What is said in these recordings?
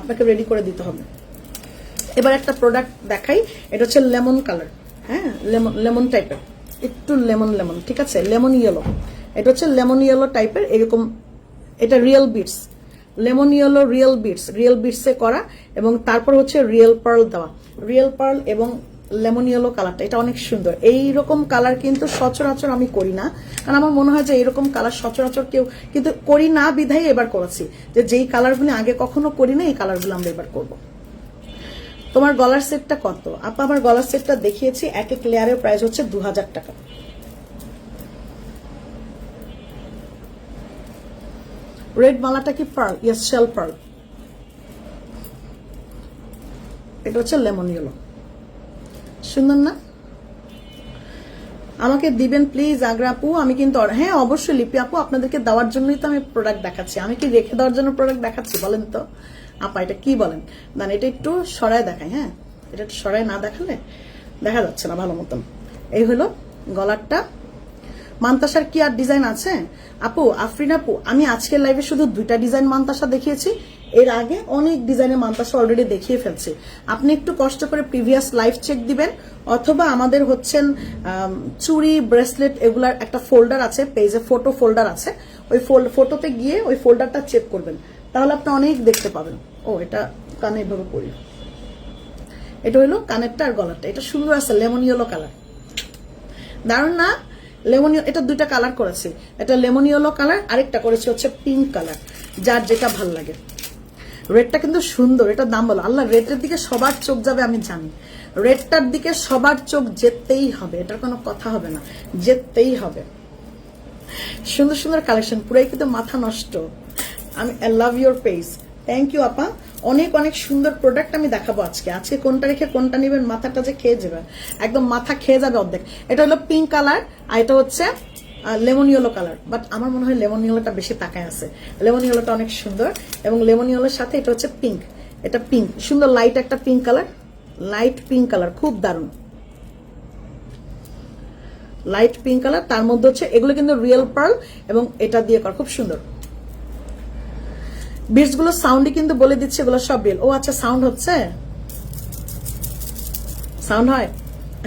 আপনাকে রেডি করে দিতে হবে। এবার একটা প্রোডাক্ট দেখাই, এটা হচ্ছে লেমন কালার হ্যাঁ? লেমন লেমন টাইপের একটু লেমন লেমন ঠিক আছে? লেমন ইয়েলো এটা হচ্ছে লেমন ইয়েলো টাইপের এরকম, এটা real beads lemon yellow real beads real বিটসে করা, এবং তারপর হচ্ছে রিয়েল পার্ল দেওয়া। রিয়েল পার্ল এবং লেমন ইয়েলো কালারটা এটা অনেক সুন্দর। এই রকম কালার কিন্তু সচরাচর আমি করি না। কারণ আমার মনে হয় যে এরকম কালার সচরাচর কেউ কিন্তু করি না বিধাই এবার করেছি। যে যেই কালারগুলো আগে কখনো করি না এই কালারগুলো আমরা এবার করব। তোমার গলার সেটটা কত? আপা, আমার গলার সেটটা দেখিয়েছি, এক এক লেয়ারের প্রাইস হচ্ছে দু হাজার টাকা। রেড মালাটা কি পার্ল ইয়েস শেল পার্ল এটা হচ্ছে লেমন ইয়েলো সুন্দর না। আমাকে দিবেন প্লিজ আগ্রা আপু। আমি কিন্তু হ্যাঁ অবশ্যই লিপি আপু, আপনাদেরকে দেওয়ার জন্যই তো আমি প্রোডাক্ট দেখাচ্ছি। আমি কি রেখে দেওয়ার জন্য প্রোডাক্ট দেখাচ্ছি বলেন তো? আপা, এটা কি বলেন? মানে এটা একটু সরায় দেখায় হ্যাঁ? এটা একটু সরায় না দেখালে দেখা যাচ্ছে না ভালো মতন। এই হলো গলারটা। মান্তাসার কি আর ডিজাইন আছে? আপু, আফরিন আপু, আমি আজকের লাইভে শুধু দুইটা ডিজাইন মান্তাসা দেখিয়েছি। এর আগে অনেক ডিজাইনের মান্তাসা অলরেডি দেখিয়ে ফেলছি। আপনি একটু কষ্ট করে প্রিভিয়াস লাইফ চেক দিবেন, অথবা আমাদের হচ্ছেন চুরি ব্রেসলেট এগুলার একটা ফোল্ডার আছে পেজে ফটো ফোল্ডার আছে। ওই ফটোতে গিয়ে ওই ফোল্ডারটা চেক করবেন। তাহলে আপনি অনেক দেখতে পাবেন। ও, এটা কানে এভাবে পড়ি। এটা হলো কানেরটা আর গলারটা। এটা সুন্দর আছে লেমন ইয়েলো কালার দারুণ না? লেমন এটা দুইটা কালার করেছে। এটা লেমন ইয়েলো কালার আরেকটা করেছি হচ্ছে পিঙ্ক কালার যার যেটা ভালো লাগে। রেডটা কিন্তু সুন্দর এটা দাম বলো। আল্লাহ রেডের দিকে সবার চোখ যাবে, আমি জানি। রেডটার দিকে সবার চোখ যেতেই হবে, এটার কোনো কথা হবে না। যেতেই হবে। সুন্দর সুন্দর কালেকশন পুরাই কিন্তু মাথা নষ্ট। আমি I love your page thank you আপা। অনেক অনেক সুন্দর প্রোডাক্ট আমি দেখাবো আজকে। আজকে কোনটা রেখে কোনটা নেবেন, মাথাটা যে খেয়ে যাবে। একদম মাথা খেয়ে যাবে অর্ধেক। এটা হলো পিঙ্ক কালার আর এটা হচ্ছে লেমন ইয়েলো কালার বাট আমার মনে হয় লেমন ইয়েলোটা বেশি তাকায় আছে। লেমন ইয়েলোটা অনেক সুন্দর, এবং লেমন ইয়েলোর সাথে এটা হচ্ছে পিঙ্ক এটা পিঙ্ক সুন্দর লাইট একটা pink colour light pink colour খুব দারুণ। লাইট পিঙ্ক কালার তার মধ্যে হচ্ছে এগুলো কিন্তু রিয়েল পার্ল এবং এটা দিয়ে করা খুব সুন্দর। গুলো সাউন্ডই কিন্তু বলে দিচ্ছে, এগুলো সব রিয়েল ও আচ্ছা সাউন্ড হচ্ছে? সাউন্ড হয়?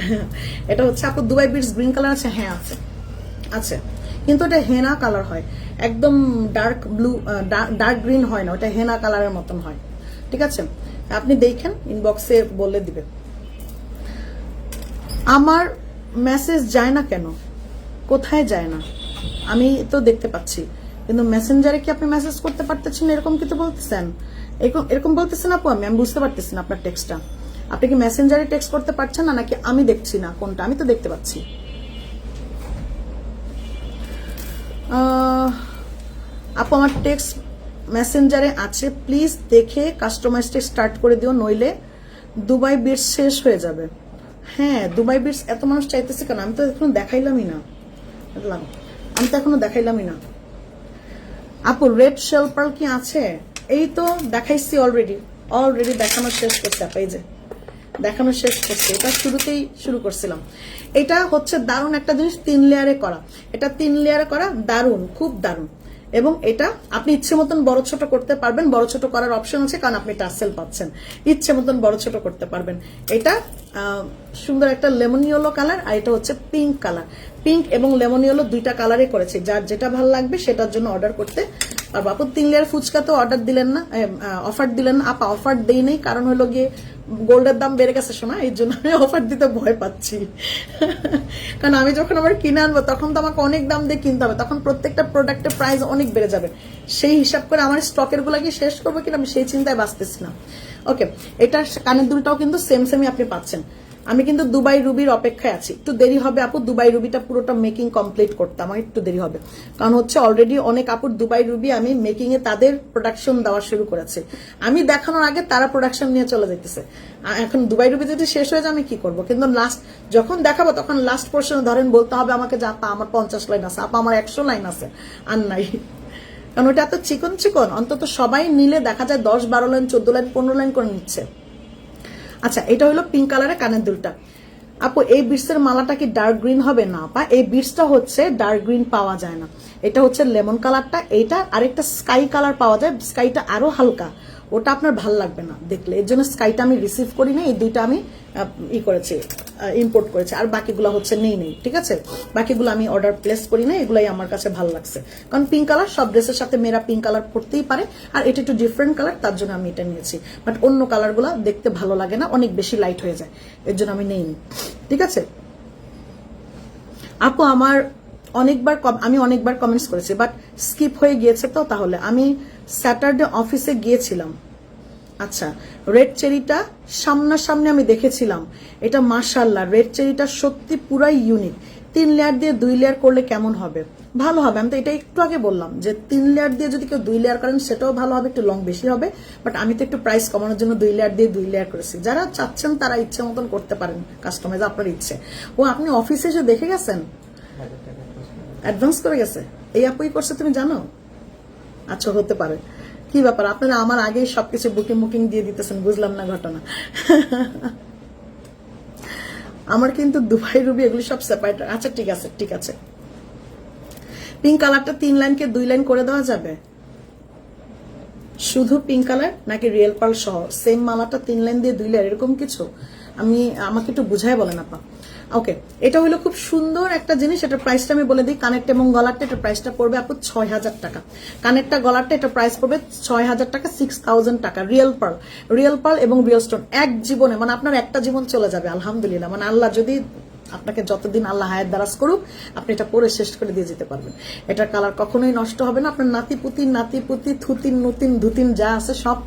এটা হচ্ছে, আপু দুবাই বিটস গ্রিন কালার আছে? হ্যাঁ আছে। আছে। কিন্তু এটা হেনা কালার হয়। একদম ডার্ক ব্লু ডার্ক গ্রিন হয় না, ওটা হেনা কালারের মতন হয়। ঠিক আছে? আপনি দেখেন ইনবক্সে বলে দিবে। আমার মেসেজ যায় না কেন? কোথায় যায় না? আমি তো দেখতে পাচ্ছি। কিন্তু মেসেঞ্জারে কি আপনি মেসেজ করতে পারতেছেন? এরকম কিছু বলতেছেন? এরকম এরকম বলতেছেন আপু আমি? আমি বুঝতে পারতেছি না আপনার টেক্সটটা আপনি কি মেসেঞ্জারে টেক্সট করতে পারছেন না? নাকি আমি দেখছি না কোনটা? আমি তো দেখতে পাচ্ছি। আপু, আমার টেক্সট মেসেঞ্জারে আছে। প্লিজ দেখে কাস্টমাইজটা স্টার্ট করে দিও, নইলে দুবাই বিটস শেষ হয়ে যাবে। হ্যাঁ দুবাই বিটস এত মানুষ চাইতেছে কেন? আমি তো এখনও দেখাইলামই না। বুঝলাম আমি তো এখনও দেখাইলামই না। আপু রেড শেল পার্ল কি আছে? এই তো দেখাইছি অলরেডি অলরেডি দেখানো শেষ করছে আপা, এই যে। দেখানো শেষ করছে। এটা শুরুতেই শুরু করছিলাম। এটা হচ্ছে দারুণ একটা জিনিস, তিন লেয়ারে করা। এটা তিন লেয়ারে করা দারুণ, খুব দারুণ। এবং এটা আপনি ইচ্ছে মতন বড় ছোট করতে পারবেন। বড় ছোট করার অপশন আছে, কারণ আপনি টার্সেল পাচ্ছেন। ইচ্ছে মতন বড় ছোট করতে পারবেন। এটা সুন্দর একটা লেমন ইয়েলো কালার আর এটা হচ্ছে পিঙ্ক কালার পিঙ্ক এবং লেমন ইয়েলো দুইটা কালারে করেছে। যার যেটা ভালো লাগবে, সেটার জন্য অর্ডার করতে আর বাপু তিন লেয়ার ফুচকা তো অর্ডার দিলেন না অফার দিলেন না। আপা অফার দেই নেই, কারণ হলো গিয়ে গোল্ডের দাম বেড়ে গেছে শোনা, এই জন্য আমি অফার দিতে ভয় পাচ্ছি। কারণ আমি যখন আবার কিনে আনব, তখন তো আমাকে অনেক দাম দিয়ে কিনতে হবে, তখন প্রত্যেকটা প্রোডাক্টের প্রাইস অনেক বেড়ে যাবে। সেই হিসাব করে আমার স্টকেরগুলা কি শেষ করব কিনা আমি সেই চিন্তায় বাঁচতেছি না। ওকে এটা কানের দুলটাও কিন্তু সেম সেমই আপনি পাচ্ছেন। আমি কিন্তু দুবাই রুবির অপেক্ষায় আছি। একটু দেরি হবে আপু, দুবাই রুবিটা পুরোটা মেকিং কমপ্লিট করতে। আমার একটু দেরি হবে। কারণ হচ্ছে অলরেডি অনেক আপুর দুবাই রুবি আমি মেকিং এ তাদের প্রোডাকশন দেওয়া শুরু করেছে। আমি দেখানোর আগে তারা প্রোডাকশন নিয়ে চলে যেতেছে এখন দুবাই রুবি যদি শেষ হয়ে যায় আমি কি করব? কিন্তু লাস্ট যখন দেখাবো তখন লাস্ট পোর্শনে ধরেন বলতে হবে আমাকে যে, আপা, আমার পঞ্চাশ লাইন আছে। আপা, আমার একশো লাইন আছে। আর নাই। কারণ ওটা এত চিকন চিকন অন্তত সবাই নিলে দেখা যায় দশ বারো লাইন চোদ্দ লাইন পনেরো লাইন করে নিচ্ছে। আচ্ছা এটা হলো পিঙ্ক কালারের কানের দুলটা। আপু, এই বিটসের মালাটা কি ডার্ক গ্রিন হবে না পা এই বিটসটা হচ্ছে ডার্ক গ্রিন পাওয়া যায় না। এটা হচ্ছে লেমন কালারটা এইটা আরেকটা স্কাই কালার পাওয়া যায় স্কাইটা আরও হালকা। ওটা আপনার ভালো লাগবে না দেখলে। এর জন্য স্কাইটা আমি রিসিভ করি না এই দুইটা আমি ই করেছি। ইম্পোর্ট করেছে। আর বাকিগুলো হচ্ছে নেই নেই, ঠিক আছে? বাকিগুলো আমি অর্ডার প্লেস করি না এগুলাই আমার কাছে ভালো লাগছে। কারণ পিঙ্ক কালার সব ড্রেসের সাথে মেয়েরা পিঙ্ক কালার পরতেই পারে, আর এটা একটু ডিফারেন্ট কালার তার জন্য আমি এটা নিয়েছি। বাট অন্য কালারগুলো দেখতে ভালো লাগে না, অনেক বেশি লাইট হয়ে যায়, এর জন্য আমি নেইনি, ঠিক আছে? আপু, আমার অনেকবার আমি অনেকবার কমেন্টস করেছি বাট স্কিপ হয়ে গিয়েছে তো তাহলে। আমি স্যাটারডে অফিসে গিয়েছিলাম। আচ্ছা রেড চেরিটা সামনাসামনি আমি দেখেছিলাম। এটা মাশাল্লাহ রেড চেরিটা সত্যি পুরাই ইউনিক তিন লেয়ার দিয়ে দুই লেয়ার করলে কেমন হবে? ভালো হবে আমি তো এটা একটু আগে বললাম যে তিন লেয়ার দিয়ে যদি কেউ দুই লেয়ার করেন সেটাও ভালো হবে একটু লং বেশি হবে। বাট আমি তো একটু প্রাইস কমানোর জন্য দুই লেয়ার দিয়ে দুই লেয়ার করেছি। যারা চাচ্ছেন তারা ইচ্ছে মতন করতে পারেন কাস্টমাইজ আপনার ইচ্ছে। ও আপনি অফিসে এসে দেখে গেছেন? অ্যাডভান্স করে গেছে? এই আপুই করছে তুমি জানো? আচ্ছা হতে পারে। কি ব্যাপার? আপনারা আমার আগেই সবকিছু বুকিং বুকিং দিয়ে দিতেছেন, বুঝলাম না ঘটনা। আমার কিন্তু দুবাই রুবি এগুলি সব সেপারেট আচ্ছা ঠিক আছে ঠিক আছে। পিঙ্ক কালারটা তিন লাইনকে দুই লাইন করে দেওয়া যাবে? শুধু পিঙ্ক কালার নাকি রিয়েল পার্ল সহ? সেম মালাটা তিন লাইন দিয়ে দুই লাইন এরকম কিছু? আমি, আমাকে একটু বুঝাই বলেন আপা। ওকে এটা হলো খুব সুন্দর একটা জিনিস এটা প্রাইসটা আমি বলে দিই। কানেক্ট এবং গলারটা এটা প্রাইসটা পড়বে আপু ছয় হাজার টাকা। কানেক্টটা গলারটা এটা প্রাইস পড়বে ছয় হাজার টাকা সিক্স থাউজেন্ড টাকা। রিয়েল পার্ল রিয়েল পার্ল এবং রিয়েল স্টোন এক জীবনে মানে আপনার একটা জীবন চলে যাবে, আলহামদুলিল্লাহ। মানে আল্লাহ যদি আপনাকে যতদিন আল্লাহ হায়াত দারাজ করুক আপনি এটা পরে শেষ করে দিয়ে যেতে পারবেন। এটার কালার কখনোই নষ্ট হবে না। আপনার নাতি পুতি নাতি পুতি থুতিন নতিন ধুতিন যা আছে সব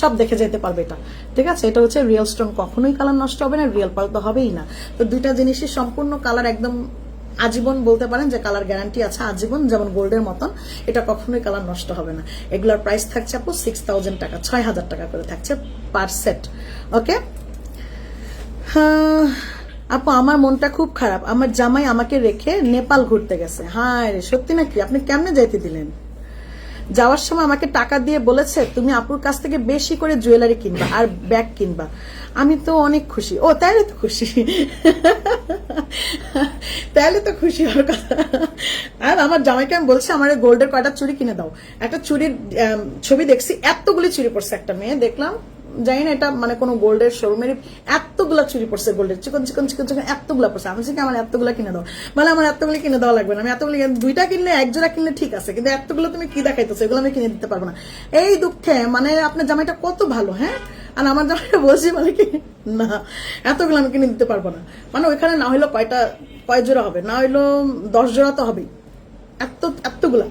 সব দেখে যেতে পারবে এটা। ঠিক আছে? এটা হচ্ছে রিয়েল স্টোন কখনোই কালার নষ্ট হবে না রিয়েল পাল তো হবেই না। তো দুইটা জিনিসই সম্পূর্ণ কালার একদম আজীবন বলতে পারেন যে কালার গ্যারান্টি আছে আজীবন যেমন গোল্ডের মতন এটা কখনোই কালার নষ্ট হবে না। এগুলোর প্রাইস থাকছে আপু সিক্স থাউজেন্ড টাকা ছয় হাজার টাকা করে থাকছে পার সেট ওকে হ্যাঁ, আপু, আমার মনটা খুব খারাপ। আমার জামাই আমাকে রেখে নেপাল ঘুরতে গেছে। হায় রে, সত্যি নাকি? আপনি কেমনে যাইতে দিলেন? যাওয়ার সময় আমাকে টাকা দিয়ে বলেছে, তুমি আপুর কাছ থেকে বেশি করে জুয়েলারি কিনবা আর ব্যাগ কিনবা। আমি তো অনেক খুশি। ও তাহলে তো খুশি। তাহলে তো খুশি হওয়ার কথা। আর আমার জামাইকে আমি বলছি, আমার গোল্ডের কয়টা চুড়ি কিনে দাও। একটা চুরির ছবি দেখছি, এতগুলি চুরি পড়ছে একটা মেয়ে, দেখলাম। জানি না এটা মানে কোনো গোল্ডের শোরুমের এতগুলা চুরি পড়ছে গোল্ডের, চিকন চিকন চিকন চিকন, এতগুলা পড়ছে। আমি কি, আমার এতগুলা কিনে দাও। মানে আমার এতগুলো কিনে দেওয়া লাগবে না। আমি এতগুলো দুইটা কিনলে এক জোড়া কিনলে ঠিক আছে, কিন্তু এতগুলো তুমি কি দেখাইতেছো? এগুলো আমি কিনে দিতে পারব না। এই দুঃখে মানে আপনার জামাইটা কত ভালো হ্যাঁ? আর আমার জামাইটা বলছি মানে কি, না, এতগুলো আমি কিনে দিতে পারব না। মানে ওইখানে না হইল কয়টা কয় জোড়া হবে? না হইল দশ জোড়া তো হবেই। এত, এতগুলা।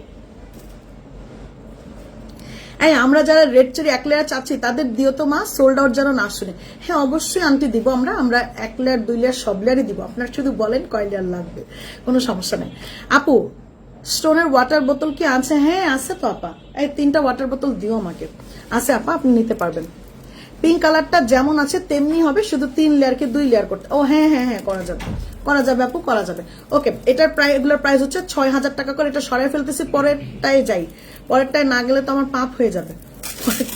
এই, আমরা যারা রেড চেরি এক লেয়ার চাচ্ছি, তাদের দিও তো মা সোল্ড আউট যেন না শুনে। হ্যাঁ অবশ্যই আন্টি দিব আমরা আমরা এক লেয়ার দুই লেয়ার সব লেয়ারই দিব। আপনার শুধু বলেন কয় লেয়ার লাগবে, কোনো সমস্যা নেই। আপু স্টোনের ওয়াটার বোতল কি আছে? হ্যাঁ আছে তো, আপা। এই, তিনটা ওয়াটার বোতল দিও আমাকে। আছে, আপা, আপনি নিতে পারবেন। পিঙ্ক কালারটা যেমন আছে, তেমনি হবে, শুধু তিন লেয়ারকে দুই লেয়ার করতে ও হ্যাঁ হ্যাঁ হ্যাঁ করা যাবে। করা যাবে, আপু, করা যাবে। ওকে এটার প্রায় এগুলোর প্রাইস হচ্ছে ছয় হাজার টাকা করে, এটা সরাই ফেলতেছি পরেরটায় যাই। পরেরটায় না গেলে তো আমার পাপ হয়ে যাবে।